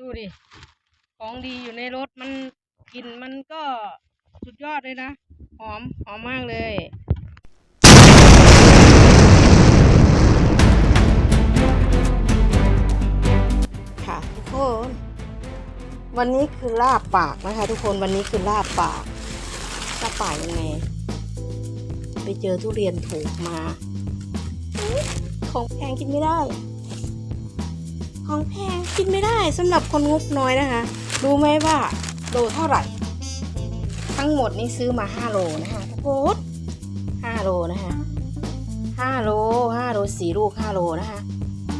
ดูดิ ของดีอยู่ในรถมันกลิ่นมันก็สุดยอดเลยนะ หอม หอมมากเลยค่ะทุกคน วันนี้คือลาบปากนะคะ ทุกคนวันนี้คือลาบปากลาบปากยังไง ไปเจอทุเรียนถูกมาอุ๊ยของแพงกินไม่ได้ ของแพง กินไม่ได้สำหรับคนงบน้อยนะคะ รู้ไหมว่าโลเท่าไหร่ ทั้งหมดนี่ซื้อมาห้าโลนะคะทุกคนห้าโลนะคะห้าโลห้าโลสี่ลูกห้าโลนะคะ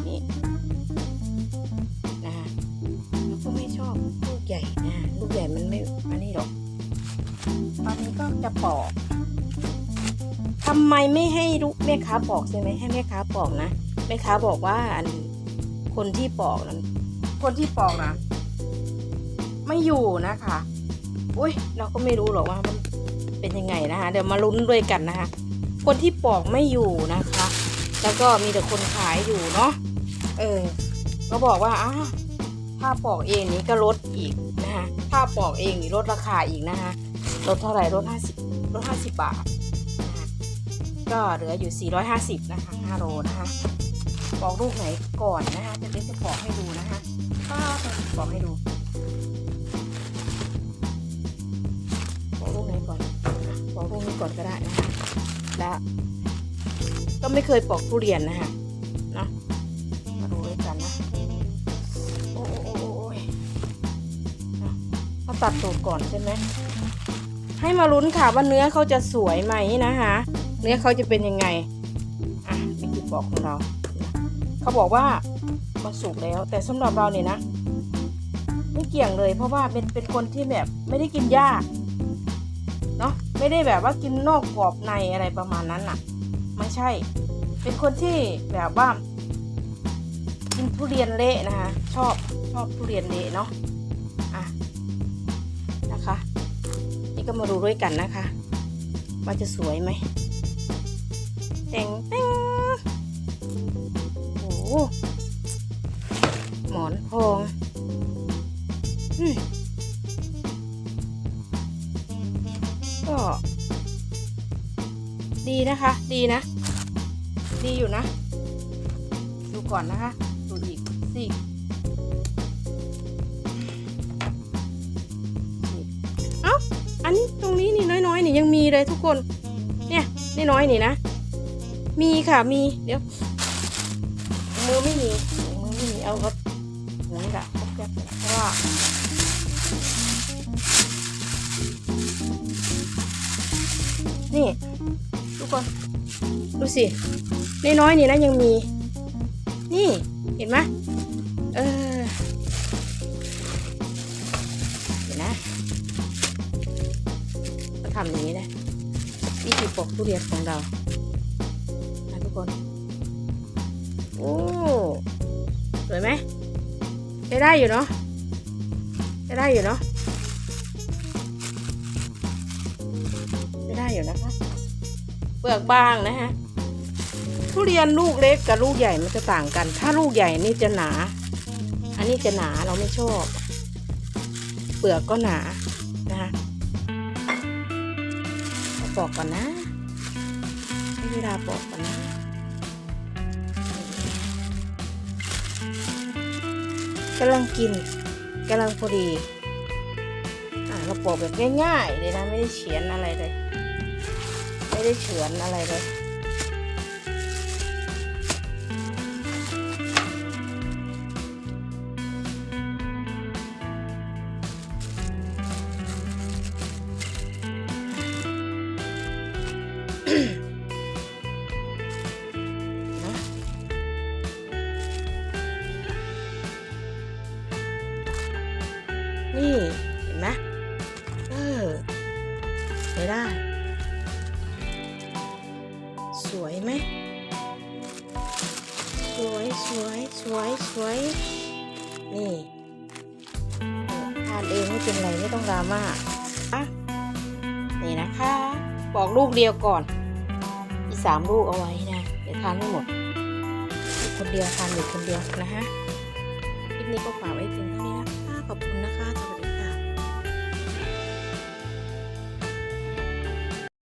นี่นะคะแล้วก็ไม่ชอบลูกใหญ่นะลูกใหญ่มันไม่อันนี้หรอกตอนนี้ก็จะปอกทำไมไม่ให้ลูกแม่ค้าปอกใช่ไหมให้แม่ค้าปอกนะแม่ค้าบอกว่าอันคนที่ปอกนั้น คนที่ปอกนะไม่อยู่นะคะอุ้ยเราก็ไม่รู้หรอกว่ามันเป็นยังไงนะคะ เดี๋ยวมาลุ้นด้วยกันนะคะ คนที่ปอกไม่อยู่นะคะ แล้วก็มีแต่คนขายอยู่เนาะเออก็บอกว่าอ้าถ้าปอกเองนี้ก็ลดอีกนะคะถ้าปอกเองนี่ลดราคาอีกนะคะลดเท่าไหร่ลดห้าสิบลดห้าสิบบาท ก็เหลืออยู่สี่ร้อยห้าสิบนะคะห้าโลนะคะปอกลูกไหนก่อนนะคะจะเดี๋ยวจะปอกให้ดูนะคะก็ปอกให้ดูปอกลูกไหนก่อนอะปอกลูกนี้ก่อนก็ได้นะคะแล้วก็ไม่เคยปอกทุเรียนนะคะเนาะมาดูด้วยกันนะโอ้โอ้โอ้โอ้ยเขาตัดตูดก่อนใช่ไหมให้มาลุ้นค่ะว่าเนื้อเขาจะสวยไหมนะคะ นื้อเขาจะเป็นยังไงอะนี่คือปอกของเรา เขาบอกว่ามันสุกแล้ว แต่สำหรับเราเนี่ยนะไม่เกี่ยงเลย เพราะว่าเป็นเป็นคนที่แบบไม่ได้กินหญ้าเนาะไม่ได้แบบว่ากินนอกกรอบในอะไรประมาณนั้นน่ะ ไม่ใช่ เป็นคนที่แบบว่า กินทุเรียนเละนะคะชอบชอบทุเรียนเละเนาะอะนะคะ นี่ก็มาดูด้วยกันนะคะ ว่าจะสวยไหม แต่งแต่งโอ้โหหมอนทองอืมก็ ดีนะคะ ดีนะ ดีอยู่นะ ดูก่อนนะคะ ดูอีกสิเอ้า อันนี้ตรงนี้นี่น้อยๆ นี่ยังมีเลยทุกคน เนี่ยนี่น้อยนี่นะ มีค่ะมีเดี๋ยว มือไม่มีมือไม่มีเอาก็หมุนกะพกแป๊บๆเพราะว่านี่ทุกคนดูสิน้อยๆนี่นะยังมี นี่เห็นไหมเออเห็นนะก็ทำอย่างนี้นะนี่คือปกทุเรียนของเรา คนโอ้สวยไหมใช้ได้อยู่เนาะใช้ได้อยู่เนาะใช้ได้อยู่นะคะ เปลือกบางนะฮะทุเรียนลูกเล็กกับลูกใหญ่มันจะต่างกัน ถ้าลูกใหญ่นี่จะหนา อันนี้จะหนาเราไม่ชอบ เปลือกก็หนานะคะเอาปอกก่อนนะให้เวลาปอกก่อนนะ กำลังกินกำลังพอดี อ่าเราปอกแบบง่ายๆเลยนะ ไม่ได้เฉียนอะไรเลย ไม่ได้เฉือนอะไรเลย นี่ เห็นไหมเออใช้ได้ สวยไหม สวยสวยสวยสวยนี่ทานเองไม่เป็นไรไม่ต้องดราม่าอะนี่นะคะปอกลูกเดียวก่อน อีสามลูกเอาไว้นะเดี๋ยวทานไม่หมดคนเดียวทานอยู่คนเดียวนะฮะ ลิปนี้ก็ฝากไว้เพียงเท่านี้นะคะ ขอบคุณนะคะสวัสดี